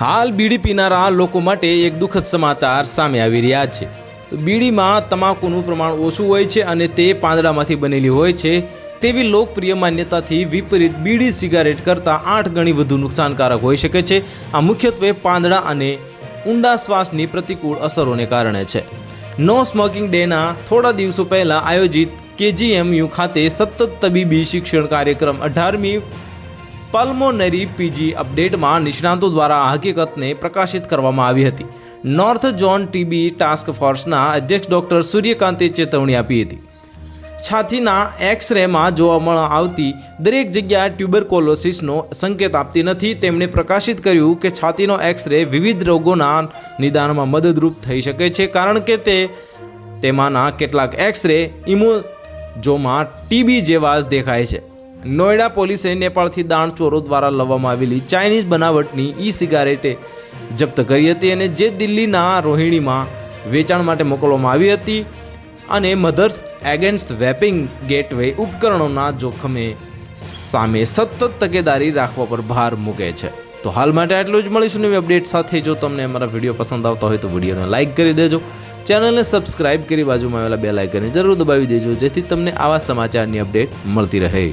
હાલ બીડી પીનારા લોકો માટે એક દુઃખદ સમાચાર સામે આવી રહ્યા છે. બીડીમાં તમાકુનું પ્રમાણ ઓછું હોય છે અને તે પાંદડામાંથી બનેલી હોય છે તેવી લોકપ્રિય માન્યતાથી વિપરીત બીડી સિગારેટ કરતાં આઠ ગણી વધુ નુકસાનકારક હોઈ શકે છે. આ મુખ્યત્વે પાંદડા અને ઊંડા શ્વાસની પ્રતિકૂળ અસરોને કારણે છે. નો સ્મોકિંગ ડેના થોડા દિવસો પહેલાં આયોજિત કેજીએમયુ ખાતે સતત તબીબી શિક્ષણ કાર્યક્રમ અઢારમી પલ્મોનરી પીજી અપડેટમાં નિષ્ણાતો દ્વારા આ હકીકતને પ્રકાશિત કરવામાં આવી હતી. નોર્થ ઝોન ટીબી ટાસ્ક ફોર્સના અધ્યક્ષ ડૉક્ટર સૂર્યકાંતે ચેતવણી આપી હતી. છાતીના એક્સ રેમાં જોવા આવતી દરેક જગ્યા ટ્યુબરકોલોસિસનો સંકેત આપતી નથી. તેમણે પ્રકાશિત કર્યું કે છાતીનો એક્સ રે વિવિધ રોગોના નિદાનમાં મદદરૂપ થઈ શકે છે, કારણ કે તે તેમાંના કેટલાક એક્સ રે ઇમોજોમાં ટીબી જેવા જ દેખાય છે. નોઈડા પોલીસે નેપાળથી દાણચોરો દ્વારા લાવવામાં આવેલી ચાઇનીઝ બનાવટની ઈ સિગારેટે જપ્ત કરી હતી અને જે દિલ્હીના રોહિણીમાં વેચાણ માટે મોકલવામાં આવી હતી અને મધર્સ એગેન્સ્ટ વેપિંગ ગેટવે ઉપકરણોના જોખમે સામે સતત તકેદારી રાખવા પર ભાર મૂકે છે. તો હાલ માટે આટલું જ. મળીશું નવી અપડેટ સાથે. જો તમને અમારા વીડિયો પસંદ આવતા હોય તો વિડીયોને લાઇક કરી દેજો. ચેનલને સબસ્ક્રાઇબ કરી બાજુમાં આવેલા બે લાઇકને જરૂર દબાવી દેજો, જેથી તમને આવા સમાચારની અપડેટ મળતી રહે.